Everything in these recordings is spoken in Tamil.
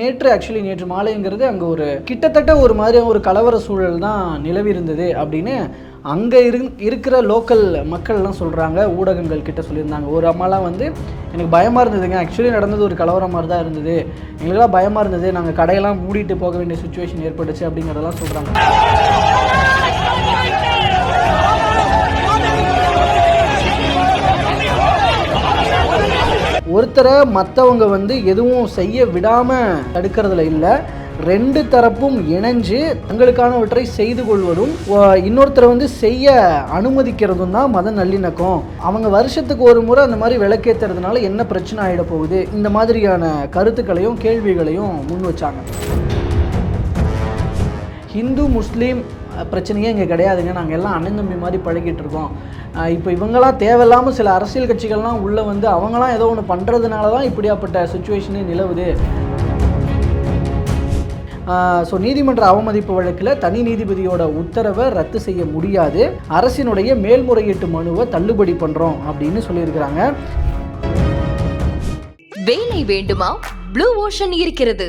நேற்று ஆக்சுவலி நேற்று மாலைங்கிறது அங்கே ஒரு கிட்டத்தட்ட ஒரு மாதிரியான ஒரு கலவர சூழல் தான் நிலவி இருந்தது அப்படின்னு அங்கே இரு இருக்கிற லோக்கல் மக்கள்லாம் சொல்கிறாங்க ஊடகங்கள் கிட்ட சொல்லியிருந்தாங்க. ஒரு அம்மாலாம் வந்து எனக்கு பயமாக இருந்ததுங்க. ஆக்சுவலி நடந்தது ஒரு கலவரம் மாதிரி தான் இருந்தது. எங்களுக்கெல்லாம் பயமாக இருந்தது. நாங்கள் கடையெல்லாம் மூடிட்டு போக வேண்டிய சுச்சுவேஷன் ஏற்பட்டுச்சு அப்படிங்கிறதெல்லாம் சொல்கிறாங்க ஒருத்தரை மற்றவங்க வந்து எதுவும் செய்ய விடாமல் தடுக்கிறதுல இல்லை. ரெண்டு தரப்பும் இணைஞ்சு தங்களுக்கானவற்றை செய்து கொள்வதும் இன்னொருத்தரை வந்து செய்ய அனுமதிக்கிறதும் தான் மத நல்லிணக்கம். அவங்க வருஷத்துக்கு ஒரு முறை அந்த மாதிரி விளக்கேற்றுறதுனால என்ன பிரச்சனை ஆகிட போகுது? இந்த மாதிரியான கருத்துக்களையும் கேள்விகளையும் முன் வச்சாங்க. ஹிந்து முஸ்லீம் பிரச்சனையே இங்கே கிடையாதுங்க. நாங்கள் எல்லாம் அண்ணன் தம்பி மாதிரி பழகிட்டு இருக்கோம். இப்போ இவங்களாம் தேவையில்லாமல் சில அரசியல் கட்சிகள்லாம் உள்ளே வந்து அவங்களாம் ஏதோ ஒன்று பண்ணுறதுனால தான் இப்படியாப்பட்ட சுச்சுவேஷனே நிலவுது. ஸோ நீதிமன்ற அவமதிப்பு வழக்கில் தனி நீதிபதியோட உத்தரவை ரத்து செய்ய முடியாது. அரசினுடைய மேல்முறையீட்டு மனுவை தள்ளுபடி பண்ணுறோம் அப்படின்னு சொல்லியிருக்கிறாங்க. வேலை வேண்டுமா? ப்ளூ ஓஷன் இருக்கிறது.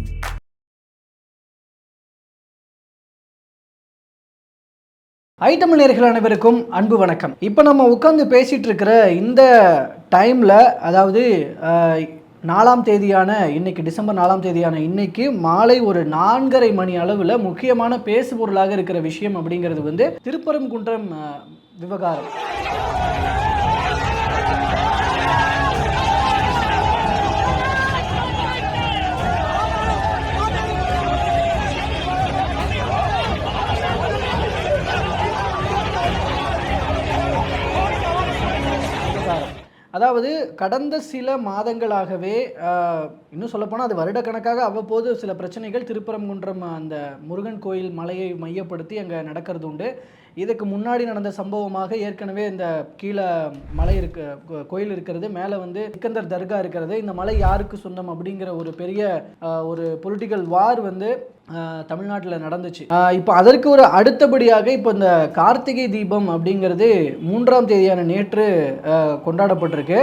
ஐட்டமிழ் நேர்கள் அனைவருக்கும் அன்பு வணக்கம். இப்போ நம்ம உட்காந்து பேசிகிட்டு இருக்கிற இந்த டைமில் அதாவது நாலாம் தேதியான இன்னைக்கு டிசம்பர் நாலாம் தேதியான இன்னைக்கு மாலை ஒரு நான்கரை மணி அளவில் முக்கியமான பேசு பொருளாக இருக்கிற விஷயம் அப்படிங்கிறது வந்து திருப்பரங்குன்றம் விவகாரம். அதாவது கடந்த சில மாதங்களாகவே இன்னும் சொல்லப்போனால் அது வருடக்கணக்காக அவ்வப்போது சில பிரச்சனைகள் திருப்பரங்குன்றம் அந்த முருகன் கோயில் மலையை மையப்படுத்தி அங்கே நடக்கிறது உண்டு. இதுக்கு முன்னாடி நடந்த சம்பவமாக ஏற்கனவே இந்த கீழே மலை இருக்க கோயில் இருக்கிறது மேலே வந்து சிக்கந்தர் தர்கா இருக்கிறது. இந்த மலை யாருக்கு சொந்தம் அப்படிங்கிற ஒரு பெரிய ஒரு பொலிட்டிக்கல் வார் வந்து தமிழ்நாட்டில் நடந்துச்சு. இப்போ அதற்கு ஒரு அடுத்தபடியாக இப்போ இந்த கார்த்திகை தீபம் அப்படிங்கிறது மூன்றாம் தேதியான நேற்று கொண்டாடப்பட்டிருக்கு.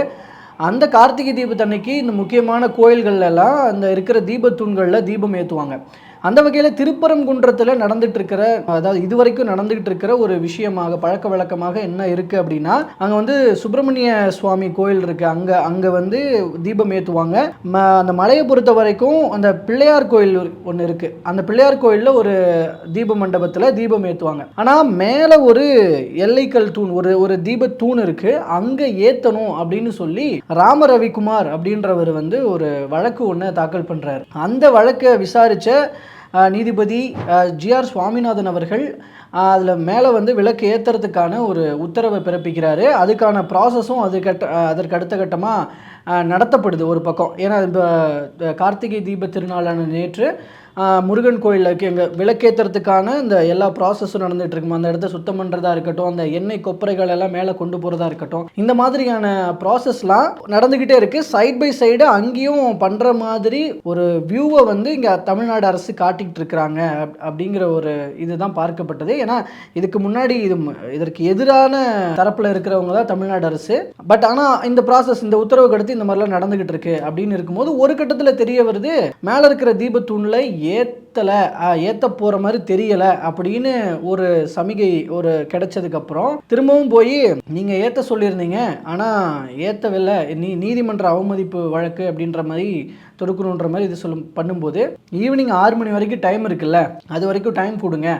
அந்த கார்த்திகை தீபத்தன்னைக்கு இந்த முக்கியமான கோயில்கள்ல எல்லாம் அந்த இருக்கிற தீபத்தூண்களில் தீபம் ஏற்றுவாங்க அந்த வகையில் திருப்பரங்குன்றத்தில் நடந்துட்டு இருக்கிற அதாவது இதுவரைக்கும் நடந்துகிட்டு இருக்கிற ஒரு விஷயமாக பழக்க வழக்கமாக என்ன இருக்குது அப்படின்னா அங்கே வந்து சுப்பிரமணிய சுவாமி கோயில் இருக்குது அங்கே அங்கே வந்து தீபம் ஏற்றுவாங்க ம அந்த மலையை பொறுத்த வரைக்கும் அந்த பிள்ளையார் கோயில் ஒன்று இருக்குது அந்த பிள்ளையார் கோயிலில் ஒரு தீப மண்டபத்தில் தீபம் ஏற்றுவாங்க ஆனால் மேலே ஒரு எல்லைக்கல் தூண் ஒரு ஒரு தீப தூண் இருக்குது அங்கே ஏற்றணும் அப்படின்னு சொல்லி ராம ரவிக்குமார் அப்படின்றவர் வந்து ஒரு வழக்கு ஒன்று தாக்கல் பண்ணுறாரு அந்த வழக்கை விசாரித்த நீதிபதி ஜிஆர் சுவாமிநாதன் அவர்கள் அதில் மேலே வந்து விளக்கு ஏற்றுறதுக்கான ஒரு உத்தரவை பிறப்பிக்கிறாரு. அதுக்கான ப்ராசஸும் அது கட்ட அதற்கு அடுத்த கட்டமாக நடத்தப்படுது ஒரு பக்கம். ஏன்னா இப்போ கார்த்திகை தீப திருநாளான நேற்று முருகன் கோயிலில் இங்கே விளக்கேற்றுறதுக்கான இந்த எல்லா ப்ராசஸும் நடந்துகிட்டு இருக்கும்? அந்த இடத்த சுத்தம் பண்ணுறதா இருக்கட்டும் அந்த எண்ணெய் கொப்பரைகள் எல்லாம் மேலே கொண்டு போகிறதா இருக்கட்டும் இந்த மாதிரியான ப்ராசஸ்லாம் நடந்துக்கிட்டே இருக்குது சைட் பை சைடு அங்கேயும் பண்ணுற மாதிரி ஒரு வியூவை வந்து இங்கே தமிழ்நாடு அரசு காட்டிக்கிட்டு இருக்கிறாங்க. அப்- அப்படிங்கிற ஒரு இதுதான் பார்க்கப்பட்டது. ஏன்னா இதுக்கு முன்னாடி இது இதற்கு எதிரான தரப்பில் இருக்கிறவங்க தான் தமிழ்நாடு அரசு. பட் ஆனால் இந்த ப்ராசஸ் இந்த உத்தரவுக்கு அடுத்து இந்த மாதிரிலாம் நடந்துகிட்டு இருக்கு அப்படின்னு இருக்கும்போது ஒரு கட்டத்தில் தெரிய வருது மேலே இருக்கிற தீபத்தூணில் ஏற்றலை ஏற்ற போகிற மாதிரி தெரியலை அப்படின்னு ஒரு சமிகை ஒரு கிடைச்சதுக்கப்புறம் திரும்பவும் போய் நீங்கள் ஏற்ற சொல்லியிருந்தீங்க ஆனால் ஏற்றவில்லை நீ நீதிமன்ற அவமதிப்பு வழக்கு அப்படின்ற மாதிரி தொடுக்கணுன்ற மாதிரி இது சொல்லும் பண்ணும்போது ஈவினிங் ஆறு மணி வரைக்கும் டைம் இருக்குல்ல அது வரைக்கும் டைம் கொடுங்க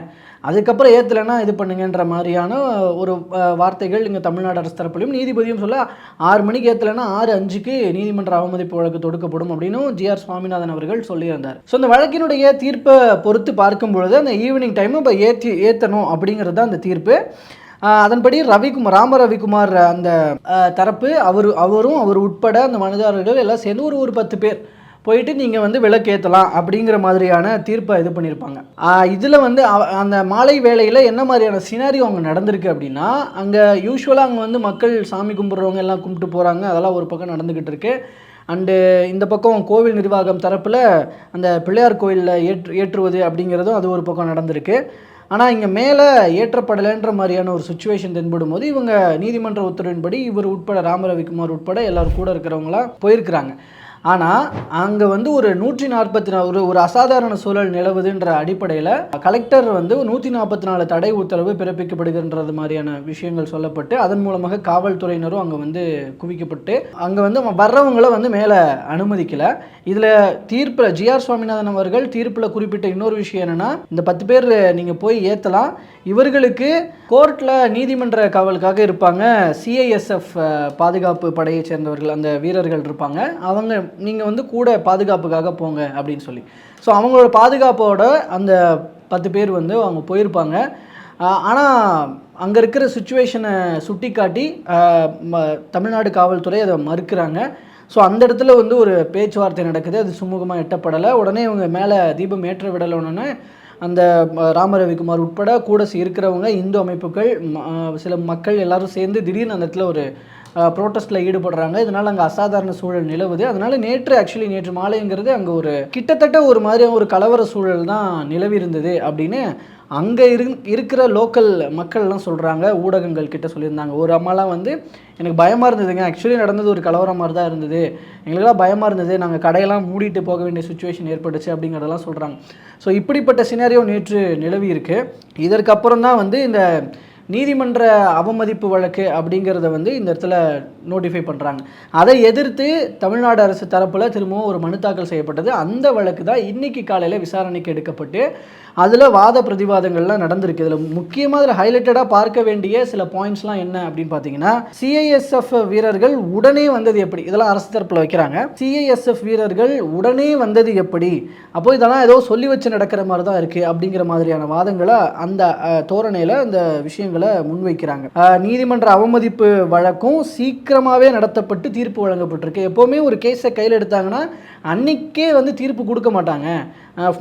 அதுக்கப்புறம் ஏற்றலைன்னா இது பண்ணுங்கன்ற மாதிரியான ஒரு வார்த்தைகள் இங்கே தமிழ்நாடு அரசு தரப்புலையும் நீதிபதியும் சொல்ல ஆறு மணிக்கு ஏற்றலைன்னா ஆறு அஞ்சுக்கு நீதிமன்ற அவமதிப்பு வழக்கு தொடுக்கப்படும் அப்படின்னு ஜிஆர் சுவாமிநாதன் அவர்கள் சொல்லியிருந்தார். ஸோ இந்த வழக்கினுடைய தீர்ப்பை பொறுத்து பார்க்கும் பொழுது அந்த ஈவினிங் டைம் இப்போ ஏற்றி ஏற்றணும் அப்படிங்கிறது தான் அந்த தீர்ப்பு. அதன்படி ரவிக்குமார் ராம ரவிக்குமார் அந்த தரப்பு அவர் அவரும் அவர் உட்பட அந்த மனுதாரர்கள் எல்லாம் சேர்ந்து ஒரு ஒரு பத்து பேர் போயிட்டு நீங்கள் வந்து விளக்கேற்றலாம் அப்படிங்கிற மாதிரியான தீர்ப்பை இது பண்ணியிருப்பாங்க. இதில் வந்து அந்த மாலை வேலையில் என்ன மாதிரியான சினாரியோ அங்கே நடந்திருக்கு அப்படின்னா அங்கே யூஸ்வலாக அங்கே வந்து மக்கள் சாமி கும்பிட்றவங்க எல்லாம் கும்பிட்டு போகிறாங்க அதெல்லாம் ஒரு பக்கம் நடந்துக்கிட்டு இருக்குது அண்டு uh, இந்த பக்கம் கோவில் நிர்வாகம் தரப்பில் அந்த பிள்ளையார் கோயிலில் ஏற்று ஏற்றுவது அப்படிங்கிறதும் அது ஒரு பக்கம் நடந்திருக்கு. ஆனால் இங்கே மேலே ஏற்றப்படலைன்ற மாதிரியான ஒரு சுச்சுவேஷன் தென்படும் போது இவங்க நீதிமன்ற உத்தரவின்படி இவர் உட்பட ராம ரவிக்குமார் உட்பட எல்லோரும் கூட இருக்கிறவங்களாம் போயிருக்கிறாங்க. ஆனால் அங்கே வந்து ஒரு நூற்றி நாற்பத்தி நாலு ஒரு ஒரு அசாதாரண சூழல் நிலவுதுன்ற அடிப்படையில் கலெக்டர் வந்து நூற்றி நாற்பத்தி நாலு தடை உத்தரவு பிறப்பிக்கப்படுகின்றது மாதிரியான விஷயங்கள் சொல்லப்பட்டு அதன் மூலமாக காவல்துறையினரும் அங்கே வந்து குவிக்கப்பட்டு அங்கே வந்து வர்றவங்கள வந்து மேலே அனுமதிக்கல. இதில் தீர்ப்பில் ஜிஆர் சுவாமிநாதன் அவர்கள் தீர்ப்பில் குறிப்பிட்ட இன்னொரு விஷயம் என்னென்னா இந்த பத்து பேர் நீங்கள் போய் ஏற்றலாம் இவர்களுக்கு கோர்ட்டில் நீதிமன்ற காவலுக்காக இருப்பாங்க. சிஐஎஸ்எஃப் பாதுகாப்பு படையை சேர்ந்தவர்கள் அந்த வீரர்கள் இருப்பாங்க. அவங்க நீங்கள் வந்து கூட பாதுகாப்புக்காக போங்க அப்படின்னு சொல்லி. ஸோ அவங்களோட பாதுகாப்போட அந்த பத்து பேர் வந்து அவங்க போயிருப்பாங்க. ஆனால் அங்கே இருக்கிற சுச்சுவேஷனை சுட்டி காட்டி ம- தமிழ்நாடு காவல்துறை அதை மறுக்கிறாங்க. ஸோ அந்த இடத்துல வந்து ஒரு பேச்சுவார்த்தை நடக்குது. அது சுமூகமாக எட்டப்படலை. உடனே இவங்க மேலே தீபம் ஏற்ற விடலன்னு அந்த ராமரவிக்குமார் ராம ரவிக்குமார் உட்பட கூட இருக்கிறவங்க இந்து அமைப்புகள் சில மக்கள் எல்லாரும் சேர்ந்து திடீர்னு அந்த இடத்துல ஒரு ப்ரோட்டஸ்ட்டில் ஈடுபடுறாங்க. இதனால் அங்கே அசாதாரண சூழல் நிலவுது. அதனால் நேற்று ஆக்சுவலி நேற்று மாலைங்கிறது அங்கே ஒரு கிட்டத்தட்ட ஒரு மாதிரியான ஒரு கலவர சூழல் தான் நிலவி இருந்தது அப்படின்னு அங்கே இரு இருக்கிற லோக்கல் மக்கள்லாம் சொல்கிறாங்க ஊடகங்கள் கிட்ட சொல்லியிருந்தாங்க. ஒரு அம்மாலாம் வந்து எனக்கு பயமாக இருந்ததுங்க. ஆக்சுவலி நடந்தது ஒரு கலவரம் மாதிரி தான் இருந்தது. எங்களுக்கெல்லாம் பயமாக இருந்தது. நாங்கள் கடையெல்லாம் மூடிட்டு போக வேண்டிய சுச்சுவேஷன் ஏற்பட்டுச்சு அப்படிங்கிறதெல்லாம் சொல்கிறாங்க ஸோ இப்படிப்பட்ட சினாரியோ நேற்று நிலவி இருக்கு இதற்கப்புறம் தான் வந்து இந்த நீதிமன்ற அவமதிப்பு வழக்கு அப்படிங்கிறத வந்து இந்த இடத்துல நோட்டிஃபை பண்ணுறாங்க அதை எதிர்த்து தமிழ்நாடு அரசு தரப்பில் திரும்பவும் ஒரு மனு தாக்கல் செய்யப்பட்டது. அந்த வழக்கு தான் இன்னைக்கு காலையில் விசாரணைக்கு எடுக்கப்பட்டு அதில் வாத பிரதிவாதங்கள்லாம் நடந்திருக்கு. இதில் முக்கியமாக அதில் ஹைலைட்டடாக பார்க்க வேண்டிய சில பாயிண்ட்ஸ்லாம் என்ன அப்படின்னு பார்த்தீங்கன்னா சிஐஎஸ்எஃப் வீரர்கள் உடனே வந்தது எப்படி? இதெல்லாம் அரசு தரப்பில் வைக்கிறாங்க. சிஐஎஸ்எஃப் வீரர்கள் உடனே வந்தது எப்படி? அப்போ இதெல்லாம் ஏதோ சொல்லி வச்சு நடக்கிற மாதிரி தான் இருக்குது அப்படிங்கிற மாதிரியான வாதங்களை அந்த தோரணையில் அந்த விஷயங்களை முன்வைக்கிறாங்க. நீதிமன்ற அவமதிப்பு வழக்கும் சீக்கிரமாகவே நடத்தப்பட்டு தீர்ப்பு வழங்கப்பட்டிருக்கு. எப்போவுமே ஒரு கேஸை கையில் எடுத்தாங்கன்னா அன்னைக்கே வந்து தீர்ப்பு கொடுக்க மாட்டாங்க.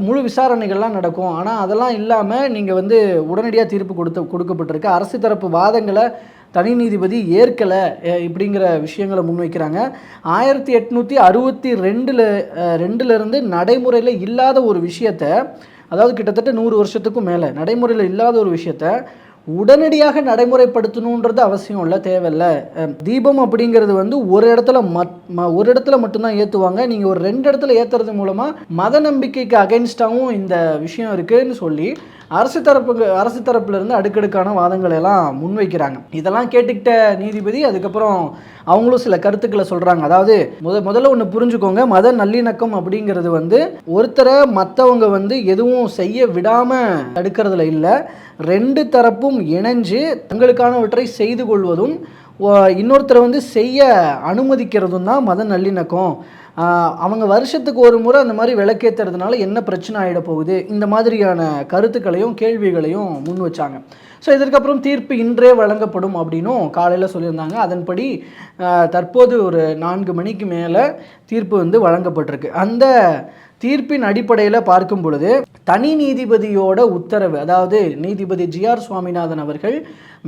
முழு விசாரணைகள்லாம் நடக்கும். ஆனால் அதெல்லாம் இல்லாமல் நீங்கள் வந்து உடனடியாக தீர்ப்பு கொடுத்து கொடுக்கப்பட்டிருக்கு. அரசு தரப்பு வாதங்களை தனி நீதிபதி ஏற்கலை இப்படிங்கிற விஷயங்களை முன்வைக்கிறாங்க. ஆயிரத்தி எட்நூற்றி அறுபத்தி ரெண்டில் ரெண்டுலேருந்து நடைமுறையில் இல்லாத ஒரு விஷயத்த அதாவது கிட்டத்தட்ட நூறு வருஷத்துக்கும் மேலே நடைமுறையில் இல்லாத ஒரு விஷயத்த உடனடியாக நடைமுறைப்படுத்தணுன்றது அவசியம் இல்லை தேவையில்லை. தீபம் அப்படிங்கிறது வந்து ஒரு இடத்துல மத் ஒரு இடத்துல மட்டும்தான் ஏற்றுவாங்க நீங்கள் ஒரு ரெண்டு இடத்துல ஏற்றுறது மூலமாக மத நம்பிக்கைக்கு அகைன்ஸ்டாகவும் இந்த விஷயம் இருக்குன்னு சொல்லி அரசு தரப்பு அரசு தரப்புலேருந்து அடுக்கடுக்கான வாதங்களை எல்லாம் முன்வைக்கிறாங்க. இதெல்லாம் கேட்டுக்கிட்ட நீதிபதி அதுக்கப்புறம் அவங்களும் சில கருத்துக்களை சொல்கிறாங்க அதாவது முத முதல்ல ஒன்று புரிஞ்சுக்கோங்க மத நல்லிணக்கம் அப்படிங்கிறது வந்து ஒருத்தரை மற்றவங்க வந்து எதுவும் செய்ய விடாமல் தடுக்கிறதுல இல்லை. ரெண்டு தரப்பும் இணைஞ்சு தங்களுக்கானவற்றை செய்து கொள்வதும் இன்னொருத்தரை வந்து செய்ய அனுமதிக்கிறதும் தான் மத நல்லிணக்கம். அவங்க வருஷத்துக்கு ஒரு முறை அந்த மாதிரி விளக்கேற்றுறதுனால என்ன பிரச்சனை ஆகிட போகுது? இந்த மாதிரியான கருத்துக்களையும் கேள்விகளையும் முன் வச்சாங்க. ஸோ இதற்கப்புறம் தீர்ப்பு இன்றே வழங்கப்படும் அப்படின்னும் காலையில் சொல்லியிருந்தாங்க. அதன்படி தற்போது ஒரு நான்கு மணிக்கு மேலே தீர்ப்பு வந்து வழங்கப்பட்டிருக்கு. அந்த தீர்ப்பின் அடிப்படையில் பார்க்கும் பொழுது தனி நீதிபதியோட உத்தரவு அதாவது நீதிபதி ஜிஆர் சுவாமிநாதன் அவர்கள்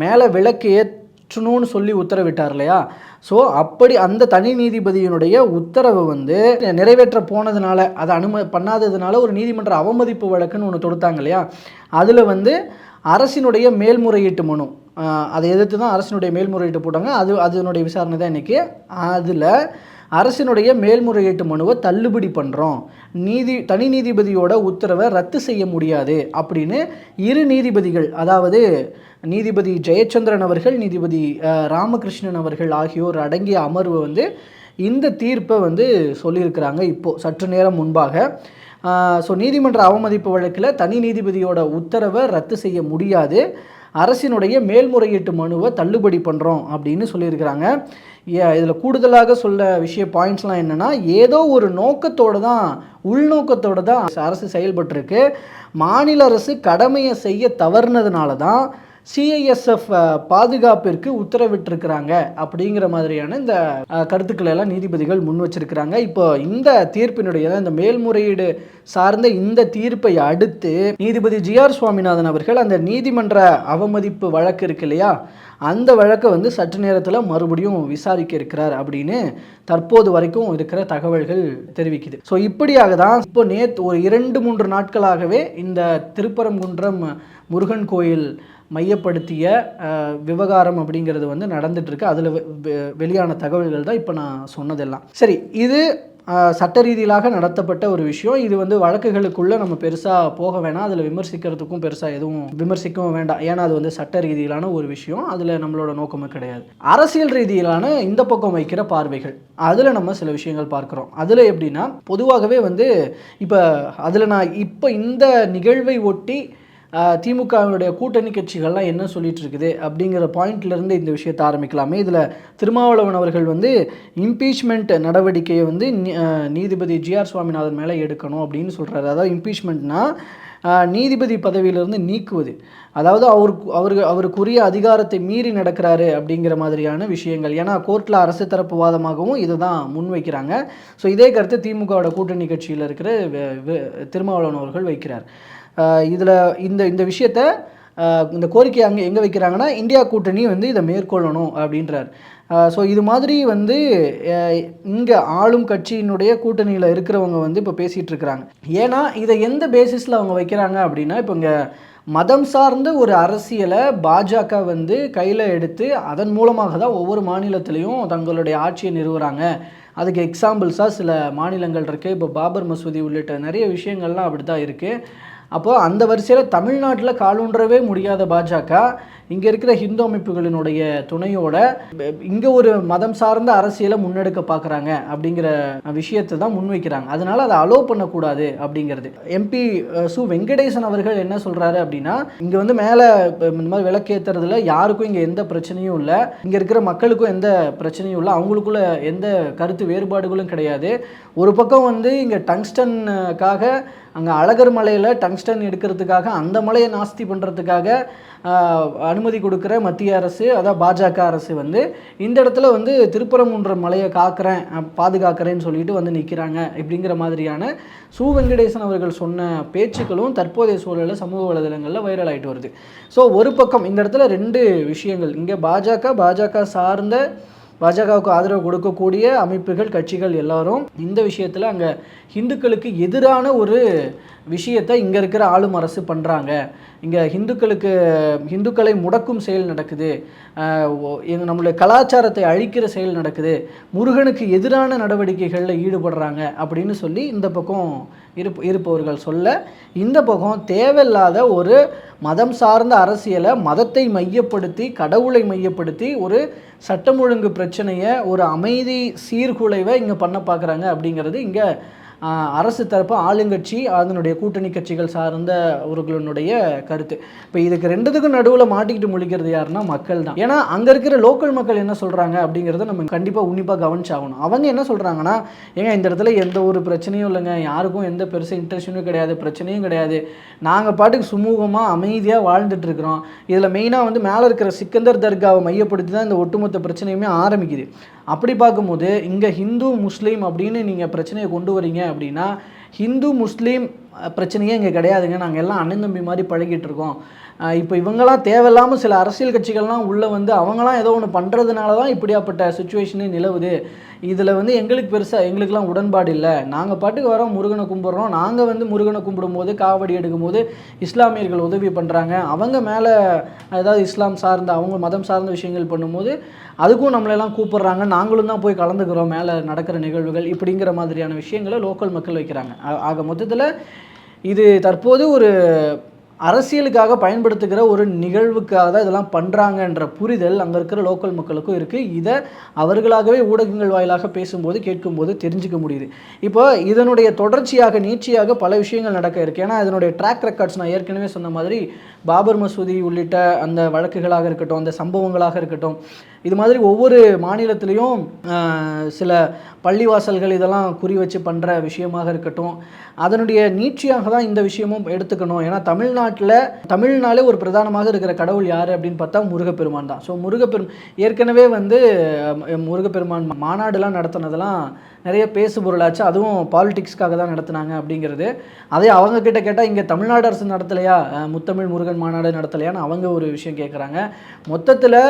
மேலே விளக்கு ஏற்றணும்னு சொல்லி உத்தரவிட்டார் இல்லையா ஸோ அப்படி அந்த தனி நீதிபதியினுடைய உத்தரவு வந்து நிறைவேற்ற போனதுனால அதை அனும பண்ணாததுனால ஒரு நீதிமன்ற அவமதிப்பு வழக்குன்னு ஒன்று தொடுத்தாங்க இல்லையா அதில் வந்து அரசினுடைய மேல்முறையீட்டு மனு அதை எதிர்த்து தான் அரசினுடைய மேல்முறையீட்டு போட்டாங்க. அது அதனுடைய விசாரணை தான் இன்றைக்கி அதில் அரசினுடைய மேல்முறையீட்டு மனுவை தள்ளுபடி பண்ணுறோம் நீதி தனி நீதிபதியோட உத்தரவை ரத்து செய்ய முடியாது அப்படின்னு இரு நீதிபதிகள் அதாவது நீதிபதி ஜெயச்சந்திரன் அவர்கள் நீதிபதி ராமகிருஷ்ணன் அவர்கள் ஆகியோர் அடங்கிய அமர்வு வந்து இந்த தீர்ப்பை வந்து சொல்லியிருக்கிறாங்க இப்போது சற்று நேரம் முன்பாக. ஸோ நீதிமன்ற அவமதிப்பு வழக்கில் தனி நீதிபதியோட உத்தரவை ரத்து செய்ய முடியாது. அரசினுடைய மேல்முறையீட்டு மனுவை தள்ளுபடி பண்ணுறோம் அப்படின்னு சொல்லியிருக்கிறாங்க. இதில் கூடுதலாக சொல்ல விஷய பாயிண்ட்ஸ்லாம் என்னென்னா ஏதோ ஒரு நோக்கத்தோடு தான் உள்நோக்கத்தோடு தான் அரசு செயல்பட்டுருக்கு. மாநில அரசு கடமையை செய்ய தவறுனதுனால தான் சிஐஎஸ்எஃப் பாதுகாப்பிற்கு உத்தரவிட்டிருக்கிறாங்க அப்படிங்கிற மாதிரியான இந்த கருத்துக்களை எல்லாம் நீதிபதிகள் முன் வச்சிருக்கிறாங்க. இப்போ இந்த தீர்ப்பினுடைய இந்த மேல்முறையீடு சார்ந்த இந்த தீர்ப்பை அடுத்து நீதிபதி ஜி ஆர் சுவாமிநாதன் அவர்கள் அந்த நீதிமன்ற அவமதிப்பு வழக்கு இருக்கு இல்லையா? அந்த வழக்கை வந்து சற்று நேரத்தில் மறுபடியும் விசாரிக்க இருக்கிறார் அப்படின்னு தற்போது வரைக்கும் இருக்கிற தகவல்கள் தெரிவிக்குது. ஸோ இப்படியாக தான் இப்போ நேற்று ஒரு இரண்டு மூன்று நாட்களாகவே இந்த திருப்பரங்குன்றம் முருகன் கோயில் மையப்படுத்திய விவகாரம் அப்படிங்கிறது வந்து நடந்துட்டு அதில் வெளியான தகவல்கள் தான் இப்போ நான் சொன்னதெல்லாம். சரி இது சட்ட ரீதியிலாக நடத்தப்பட்ட ஒரு விஷயம். இது வந்து வழக்குகளுக்குள்ளே நம்ம பெருசாக போக வேணாம். அதில் விமர்சிக்கிறதுக்கும் பெருசாக எதுவும் விமர்சிக்கவும் வேண்டாம். ஏன்னா அது வந்து சட்ட ரீதியிலான ஒரு விஷயம். அதில் நம்மளோட நோக்கமும் கிடையாது. அரசியல் ரீதியிலான இந்த பக்கம் வைக்கிற பார்வைகள். அதில் நம்ம சில விஷயங்கள் பார்க்குறோம். அதில் எப்படின்னா பொதுவாகவே வந்து இப்போ அதில் நான் இப்போ இந்த நிகழ்வை ஒட்டி திமுகவினுடைய கூட்டணி கட்சிகள்லாம் என்ன சொல்லிட்டு இருக்குது அப்படிங்கிற பாயிண்ட்லேருந்து இந்த விஷயத்தை ஆரம்பிக்கலாமே. இதில் திருமாவளவன் அவர்கள் வந்து இம்பீச்மெண்ட் நடவடிக்கையை வந்து நீதிபதி ஜிஆர் சுவாமிநாதன் மேலே எடுக்கணும் அப்படின்னு சொல்கிறாரு அதாவது இம்பீச்மெண்ட்னா நீதிபதி பதவியிலிருந்து நீக்குவது. அதாவது அவருக்கு அவருக்கு அவருக்குரிய அதிகாரத்தை மீறி நடக்கிறாரு அப்படிங்கிற மாதிரியான விஷயங்கள். ஏன்னா கோர்ட்டில் அரசு தரப்பு வாதமாகவும் இதை தான் முன்வைக்கிறாங்க ஸோ இதே கருத்து திமுகவோட கூட்டணி கட்சியில் இருக்கிற வெ- திருமாவளவன் அவர்கள் வைக்கிறார். இதில் இந்த இந்த விஷயத்த இந்த கோரிக்கை அங்கே எங்கே வைக்கிறாங்கன்னா இந்தியா கூட்டணி வந்து இதை மேற்கொள்ளணும் அப்படின்றார். ஸோ இது மாதிரி வந்து இங்கே ஆளும் கட்சியினுடைய கூட்டணியில் இருக்கிறவங்க வந்து இப்போ பேசிகிட்டு இருக்கிறாங்க. ஏன்னா இதை எந்த பேசிஸில் அவங்க வைக்கிறாங்க அப்படின்னா இப்போ இங்கே மதம் சார்ந்த ஒரு அரசியலை பாஜக வந்து கையில் எடுத்து அதன் மூலமாக தான் ஒவ்வொரு மாநிலத்திலையும் தங்களுடைய ஆட்சியை நிறுவுறாங்க. அதுக்கு எக்ஸாம்பிள்ஸாக சில மாநிலங்கள் இருக்குது இப்போ பாபர் மசூதி உள்ளிட்ட நிறைய விஷயங்கள்லாம் அப்படி தான் இருக்குது அப்போது அந்த வரிசையில் தமிழ்நாட்டில் காலூன்றவே முடியாத பாஜக இங்கே இருக்கிற ஹிந்து அமைப்புகளினுடைய துணையோட இங்கே ஒரு மதம் சார்ந்த அரசியலை முன்னெடுக்க பார்க்குறாங்க அப்படிங்கிற விஷயத்தை தான் முன்வைக்கிறாங்க. அதனால் அதை அலோவ் பண்ணக்கூடாது அப்படிங்கிறது. எம்பி சு வெங்கடேசன் அவர்கள் என்ன சொல்கிறாரு அப்படின்னா இங்கே வந்து மேலே இந்த மாதிரி விளக்கேற்றுறதுல யாருக்கும் இங்கே எந்த பிரச்சனையும் இல்லை. இங்கே இருக்கிற மக்களுக்கும் எந்த பிரச்சனையும் இல்லை. அவங்களுக்குள்ள எந்த கருத்து வேறுபாடுகளும் கிடையாது. ஒரு பக்கம் வந்து இங்கே டங்ஸ்டனுக்காக அங்கே அழகர் மலையில் டங்ஸ்டன் எடுக்கிறதுக்காக அந்த மலையை நாஸ்தி பண்ணுறதுக்காக அனுமதி கொடுக்குற மத்திய அரசு அதான் பாஜக அரசு வந்து இந்த இடத்துல வந்து திருப்பரங்குன்றம் மலையை காக்கிறேன் பாதுகாக்கிறேன்னு சொல்லிட்டு வந்து நிற்கிறாங்க இப்படிங்கிற மாதிரியான சு. வெங்கடேசன் அவர்கள் சொன்ன பேச்சுக்களும் தற்போதைய சூழலில் சமூக வலைதளங்களில் வைரல் ஆயிட்டு வருது. ஸோ ஒரு பக்கம் இந்த இடத்துல ரெண்டு விஷயங்கள் இங்கே பாஜக பாஜக சார்ந்த பாஜகவுக்கு ஆதரவு கொடுக்கக்கூடிய அமைப்புகள் கட்சிகள் எல்லாரும் இந்த விஷயத்தில் அங்கே ஹிந்துக்களுக்கு எதிரான ஒரு விஷயத்தை இங்கே இருக்கிற ஆளும் அரசு பண்ணுறாங்க இங்கே ஹிந்துக்களுக்கு ஹிந்துக்களை முடக்கும் செயல் நடக்குது. எங்கள் நம்மளுடைய கலாச்சாரத்தை அழிக்கிற செயல் நடக்குது. முருகனுக்கு எதிரான நடவடிக்கைகளில் ஈடுபடுறாங்க அப்படின்னு சொல்லி இந்த பக்கம் இருப் இருப்பவர்கள் சொல்ல இந்த பக்கம் தேவையில்லாத ஒரு மதம் சார்ந்த அரசியலை மதத்தை மையப்படுத்தி கடவுளை மையப்படுத்தி ஒரு சட்டம் ஒழுங்கு பிரச்சனையை ஒரு அமைதி சீர்குலைவை இங்கே பண்ண பார்க்குறாங்க அப்படிங்கிறது இங்கே அரசு தரப்பு ஆளுங்கட்சி அதனுடைய கூட்டணி கட்சிகள் சார்ந்த அவர்களுடைய கருத்து. இப்போ இதுக்கு ரெண்டுத்துக்கும் நடுவில் மாட்டிக்கிட்டு முழிக்கிறது யாருன்னா மக்கள் தான். ஏன்னா அங்கே இருக்கிற லோக்கல் மக்கள் என்ன சொல்கிறாங்க அப்படிங்கிறத நம்ம கண்டிப்பாக உன்னிப்பாக கவனிச்சாகணும். அவங்க என்ன சொல்கிறாங்கன்னா ஏங்க இந்த இடத்துல எந்த ஒரு பிரச்சனையும் இல்லைங்க. யாருக்கும் எந்த பெருசு இன்ட்ரெஸ்டும் கிடையாது பிரச்சனையும் கிடையாது. நாங்கள் பாட்டுக்கு சுமூகமாக அமைதியாக வாழ்ந்துட்டுருக்குறோம் இதில் மெயினாக வந்து மேலே இருக்கிற சிக்கந்தர் தர்காவை மையப்படுத்தி தான் இந்த ஒட்டுமொத்த பிரச்சனையுமே ஆரம்பிக்குது. அப்படி பார்க்கும்போது இங்கே ஹிந்து முஸ்லீம் அப்படின்னு நீங்கள் பிரச்சனையை கொண்டு வரீங்க அப்படின்னா ஹிந்து முஸ்லீம் பிரச்சனையே இங்கே கிடையாதுங்க. நாங்கள் எல்லாம் அண்ணன் தம்பி மாதிரி பழகிட்டு இருக்கோம். இப்போ இவங்கெல்லாம் தேவையில்லாமல் சில அரசியல் கட்சிகள்லாம் உள்ளே வந்து அவங்களாம் ஏதோ ஒன்று பண்ணுறதுனால தான் இப்படியாப்பட்ட சுச்சுவேஷனே நிலவுது. இதில் வந்து எங்களுக்கு பெருசாக எங்களுக்கெல்லாம் உடன்பாடு இல்லை. நாங்கள் பாட்டுக்கு வரோம் முருகனை கும்பிட்றோம். நாங்கள் வந்து முருகனை கும்பிடும்போது காவடி எடுக்கும்போது இஸ்லாமியர்கள் உதவி பண்ணுறாங்க அவங்க மேலே ஏதாவது இஸ்லாம் சார்ந்த அவங்க மதம் சார்ந்த விஷயங்கள் பண்ணும்போது அதுக்கும் நம்மளெல்லாம் கூப்பிடுறாங்க. நாங்களும் தான் போய் கலந்துக்கிறோம். மேலே நடக்கிற நிகழ்வுகள் இப்படிங்கிற மாதிரியான விஷயங்களை லோக்கல் மக்கள் வைக்கிறாங்க. ஆக மொத்தத்தில் இது தற்போது ஒரு அரசியலுக்காக பயன்படுத்துகிற ஒரு நிகழ்வுக்காக தான் இதெல்லாம் பண்ணுறாங்கன்ற புரிதல் அங்கே இருக்கிற லோக்கல் மக்களுக்கும் இருக்குது இதை அவர்களாகவே ஊடகங்கள் வாயிலாக பேசும்போது கேட்கும்போது தெரிஞ்சுக்க முடியுது. இப்போ இதனுடைய தொடர்ச்சியாக நீட்சியாக பல விஷயங்கள் நடக்க இருக்குது ஏன்னா இதனுடைய ட்ராக் ரெக்கார்ட்ஸ் நான் ஏற்கனவே சொன்ன மாதிரி பாபர் மசூதி உள்ளிட்ட அந்த வழக்குகளாக இருக்கட்டும் அந்த சம்பவங்களாக இருக்கட்டும் இது மாதிரி ஒவ்வொரு மாநிலத்திலையும் சில பள்ளிவாசல்கள் இதெல்லாம் குறி வச்சு பண்ணுற விஷயமாக இருக்கட்டும். அதனுடைய நீட்சியாக தான் இந்த விஷயமும் எடுத்துக்கணும். ஏன்னா தமிழ்நாட்டில் தமிழ்னாலே ஒரு பிரதானமாக இருக்கிற கடவுள் யார் அப்படின்னு பார்த்தா முருகப்பெருமான் தான். ஸோ முருகப்பெரும் ஏற்கனவே வந்து முருகப்பெருமான் மாநாடுலாம் நடத்தினதெல்லாம் நிறைய பேசு பொருளாச்சு. அதுவும் பாலிடிக்ஸ்க்காக தான் நடத்துனாங்க அப்படிங்கிறது. அதே அவங்க கிட்ட கேட்டால் இங்கே தமிழ்நாடு அரசு நடத்தலையா? முத்தமிழ் முருகன் மாநாடு நடத்தலையான்னு அவங்க ஒரு விஷயம் கேட்குறாங்க மொத்தத்தில்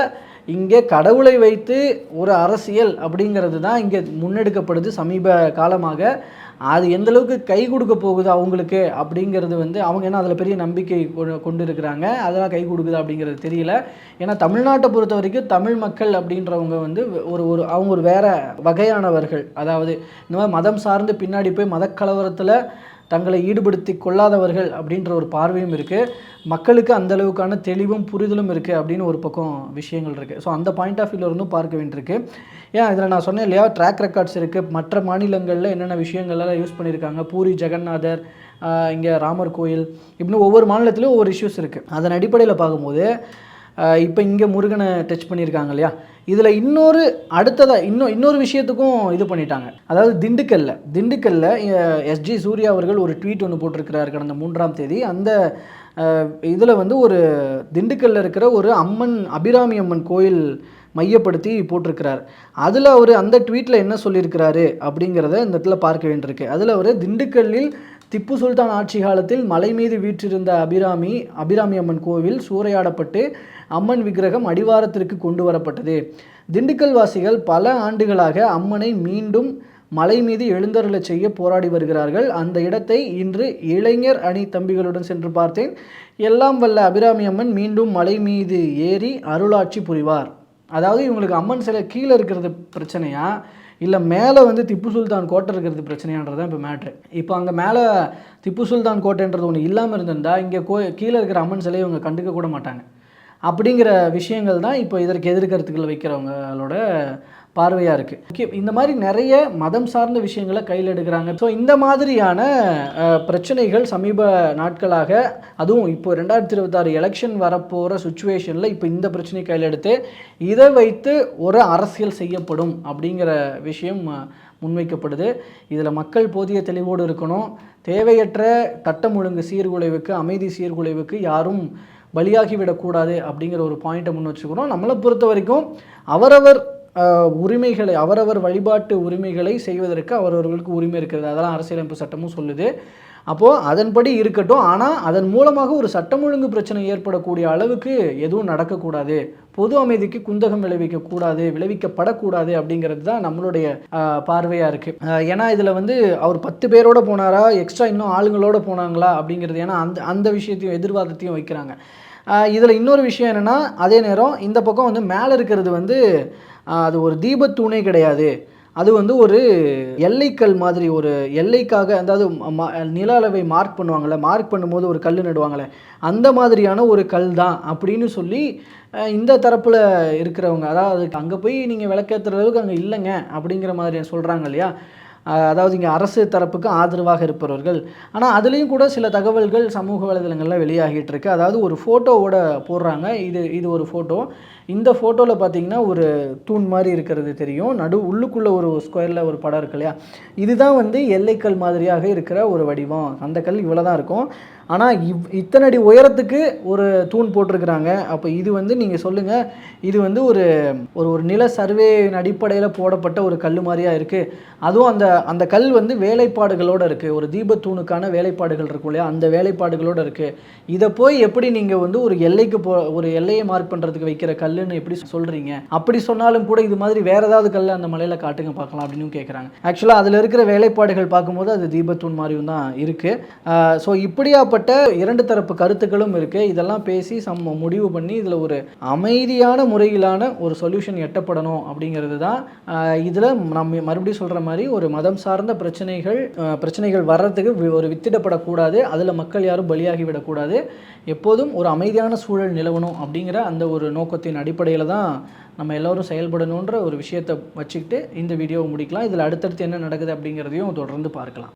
இங்கே கடவுளை வைத்து ஒரு அரசியல் அப்படிங்கிறது தான் இங்கே முன்னெடுக்கப்படுது சமீப காலமாக. அது எந்தளவுக்கு கை கொடுக்க போகுது அவங்களுக்கு அப்படிங்கிறது வந்து அவங்க என்ன அதில் பெரிய நம்பிக்கை கொ- கொண்டு இருக்கிறாங்க அதெல்லாம் கை கொடுக்குது அப்படிங்கிறது தெரியல. ஏன்னா தமிழ்நாட்டை பொறுத்த வரைக்கும் தமிழ் மக்கள் அப்படின்றவங்க வந்து ஒரு ஒரு அவங்க ஒரு வேறு வகையானவர்கள். அதாவது இந்த மாதிரி மதம் சார்ந்து பின்னாடி போய் மதக்கலவரத்தில் தங்களை ஈடுபடுத்தி கொள்ளாதவர்கள் அப்படின்ற ஒரு பார்வையும் இருக்குது மக்களுக்கு அந்த அளவுக்கான தெளிவும் புரிதலும் இருக்குது அப்படின்னு ஒரு பக்கம் விஷயங்கள் இருக்குது ஸோ அந்த பாயிண்ட் ஆஃப் வியூவில் இருந்தும் பார்க்க வேண்டியிருக்கு. ஏன் இதில் நான் சொன்னேன் இல்லையா? ட்ராக் ரெக்கார்ட்ஸ் இருக்குது மற்ற மாநிலங்களில் என்னென்ன விஷயங்கள்லாம் யூஸ் பண்ணியிருக்காங்க? பூரி ஜெகநாதர் இங்கே ராமர் கோயில் இப்படின்னு ஒவ்வொரு மாநிலத்திலும் ஒவ்வொரு இஷ்யூஸ் இருக்குது அதன் அடிப்படையில் பார்க்கும்போது இப்போ இங்கே முருகனை டச் பண்ணியிருக்காங்க இல்லையா? இதில் இன்னொரு அடுத்ததாக இன்னும் இன்னொரு விஷயத்துக்கும் இது பண்ணிட்டாங்க. அதாவது திண்டுக்கல்ல திண்டுக்கல்ல எஸ்ஜி சூர்யா அவர்கள் ஒரு ட்வீட் ஒன்று போட்டிருக்கிறார் கடந்த மூன்றாம் தேதி. அந்த இதில் வந்து ஒரு திண்டுக்கல்ல இருக்கிற ஒரு அம்மன் அபிராமி அம்மன் கோயில் மையப்படுத்தி போட்டிருக்கிறார். அதில் அவர் அந்த ட்வீட்டில் என்ன சொல்லியிருக்கிறாரு அப்படிங்கிறத இந்த இடத்துல பார்க்க வேண்டியிருக்கு. அதில் அவர் திண்டுக்கல்லில் திப்பு சுல்தான் ஆட்சி காலத்தில் மலை மீது வீற்றிருந்த அபிராமி அபிராமி அம்மன் கோவில் சூறையாடப்பட்டு அம்மன் விக்கிரகம் அடிவாரத்திற்கு கொண்டு வரப்பட்டது. திண்டுக்கல் வாசிகள் பல ஆண்டுகளாக அம்மனை மீண்டும் மலை மீது எழுந்தருளச் செய்ய போராடி வருகிறார்கள். அந்த இடத்தை இன்று இளைஞர் அணி தம்பிகளுடன் சென்று பார்த்தேன். எல்லாம் வல்ல அபிராமி அம்மன் மீண்டும் மலை மீது ஏறி அருளாட்சி புரிவார். அதாவது இவங்களுக்கு அம்மன் சிலை கீழே இருக்கிறது பிரச்சனையா? இல்லை மேலே வந்து திப்பு சுல்தான் கோட்டை இருக்கிறது பிரச்சனையான்றது தான் இப்போ மேட்ரு இப்போ அங்கே மேலே திப்பு சுல்தான் கோட்டைன்றது ஒன்று இல்லாமல் இருந்திருந்தா இங்கே கோ கீழே இருக்கிற அம்மன் சிலையை இவங்க கண்டுக்க கூட மாட்டாங்க. அப்படிங்கிற விஷயங்கள் தான் இப்போ இதற்கு எதிர்கருத்துக்களை வைக்கிறவங்களோட பார்வையாக இருக்குது ஓகே இந்த மாதிரி நிறைய மதம் சார்ந்த விஷயங்களை கையில் எடுக்கிறாங்க. ஸோ இந்த மாதிரியான பிரச்சனைகள் சமீப நாட்களாக அதுவும் இப்போ ரெண்டாயிரத்தி இருபத்தாறு எலெக்ஷன் வரப்போகிற சுச்சுவேஷனில் இப்போ இந்த பிரச்சனையை கையில் எடுத்து இதை வைத்து ஒரு அரசியல் செய்யப்படும் அப்படிங்கிற விஷயம் முன்வைக்கப்படுது. இதில் மக்கள் போதிய தெளிவோடு இருக்கணும். தேவையற்ற தட்டம் ஒழுங்கு சீர்குலைவுக்கு அமைதி சீர்குலைவுக்கு யாரும் பலியாகிவிடக்கூடாது அப்படிங்கிற ஒரு பாயிண்ட்டை முன் வச்சுக்கிறோம் நம்மளை பொறுத்த வரைக்கும் அவரவர் உரிமைகளை அவரவர் வழிபாட்டு உரிமைகளை செய்வதற்கு அவரவர்களுக்கு உரிமை இருக்கிறது. அதெல்லாம் அரசியலமைப்பு சட்டமும் சொல்லுது. அப்போது அதன்படி இருக்கட்டும். ஆனால் அதன் மூலமாக ஒரு சட்டம் ஒழுங்கு பிரச்சனை ஏற்படக்கூடிய அளவுக்கு எதுவும் நடக்கக்கூடாது. பொது அமைதிக்கு குந்தகம் விளைவிக்கக்கூடாது விளைவிக்கப்படக்கூடாது அப்படிங்கிறது தான் நம்மளுடைய பார்வையாக இருக்குது ஏன்னா இதில் வந்து அவர் பத்து பேரோட போனாரா? எக்ஸ்ட்ரா இன்னும் ஆளுங்களோட போனாங்களா? அப்படிங்கிறது ஏன்னா அந்த அந்த விஷயத்தையும் எதிர்வாதத்தையும் வைக்கிறாங்க. இதில் இன்னொரு விஷயம் என்னென்னா அதே நேரம் இந்த பக்கம் வந்து மேலே இருக்கிறது வந்து அது ஒரு தீபத்தூணே கிடையாது. அது வந்து ஒரு எல்லைக்கல் மாதிரி ஒரு எல்லைக்காக அதாவது ம- நில அளவை மார்க் பண்ணுவாங்கள்ல மார்க் பண்ணும்போது ஒரு கல் நடுவாங்கள்ல அந்த மாதிரியான ஒரு கல் தான் அப்படின்னு சொல்லி இந்த தரப்பில் இருக்கிறவங்க அதாவது அங்கே போய் நீங்கள் விளக்கேற்றுற அளவுக்கு அங்கே இல்லைங்க அப்படிங்கிற மாதிரி சொல்கிறாங்க இல்லையா? அதாவது இங்கே அரசு தரப்புக்கு ஆதரவாக இருப்பவர்கள். ஆனால் அதுலேயும் கூட சில தகவல்கள் சமூக வலைதளங்களில் வெளியாகிட்டு இருக்கு அதாவது ஒரு ஃபோட்டோவோட போடுறாங்க. இது இது ஒரு ஃபோட்டோ இந்த ஃபோட்டோவில் பார்த்தீங்கன்னா ஒரு தூண் மாதிரி இருக்கிறது தெரியும். நடு உள்ளுக்குள்ளே ஒரு ஸ்கொயரில் ஒரு படம் இருக்கு இல்லையா? இதுதான் வந்து எல்லைக்கல் மாதிரியாக இருக்கிற ஒரு வடிவம். அந்த கல் இவ்வளோ தான் இருக்கும். ஆனால் இவ் இத்தனை அடி உயரத்துக்கு ஒரு தூண் போட்டிருக்கிறாங்க. அப்போ இது வந்து நீங்கள் சொல்லுங்கள் இது வந்து ஒரு ஒரு ஒரு நில சர்வேயின் அடிப்படையில் போடப்பட்ட ஒரு கல் மாதிரியாக இருக்குது அதுவும் அந்த அந்த கல் வந்து வேலைப்பாடுகளோடு இருக்குது ஒரு தீபத்தூணுக்கான வேலைப்பாடுகள் இருக்கும் இல்லையா? அந்த வேலைப்பாடுகளோடு இருக்குது இதை போய் எப்படி நீங்கள் வந்து ஒரு எல்லைக்கு போ ஒரு எல்லையை மார்க் பண்ணுறதுக்கு வைக்கிற கல்லுன்னு எப்படி சொல்கிறீங்க அப்படி சொன்னாலும் கூட இது மாதிரி வேறு ஏதாவது கல் அந்த மலையில் காட்டுங்க பார்க்கலாம் அப்படின்னு கேட்குறாங்க ஆக்சுவலாக அதில் இருக்கிற வேலைப்பாடுகள் பார்க்கும்போது அது தீபத்தூண் மாதிரியும் தான் இருக்குது ஸோ இப்படியாப்பட்ட இரண்டு தரப்பு கருத்துக்களும் இருக்குது இதெல்லாம் பேசி சம் முடிவு பண்ணி இதில் ஒரு அமைதியான முறையிலான ஒரு சொல்யூஷன் எட்டப்படணும் அப்படிங்கிறது தான் இதில் நம்ம மறுபடியும் சொல்கிற மாதிரி ஒரு மதம் சார்ந்த பிரச்சனைகள் பிரச்சனைகள் வர்றதுக்கு வி- ஒரு வித்திடப்படக்கூடாது. அதில் மக்கள் யாரும் பலியாகி விடக்கூடாது. எப்போதும் ஒரு அமைதியான சூழல் நிலவணும் அப்படிங்கிற அந்த ஒரு நோக்கத்தின் அடிப்படையில் தான் நம்ம எல்லோரும் செயல்படணுன்ற ஒரு விஷயத்தை வச்சுக்கிட்டு இந்த வீடியோவை முடிக்கலாம். இதில் அடுத்தடுத்து என்ன நடக்குது அப்படிங்கிறதையும் தொடர்ந்து பார்க்கலாம்.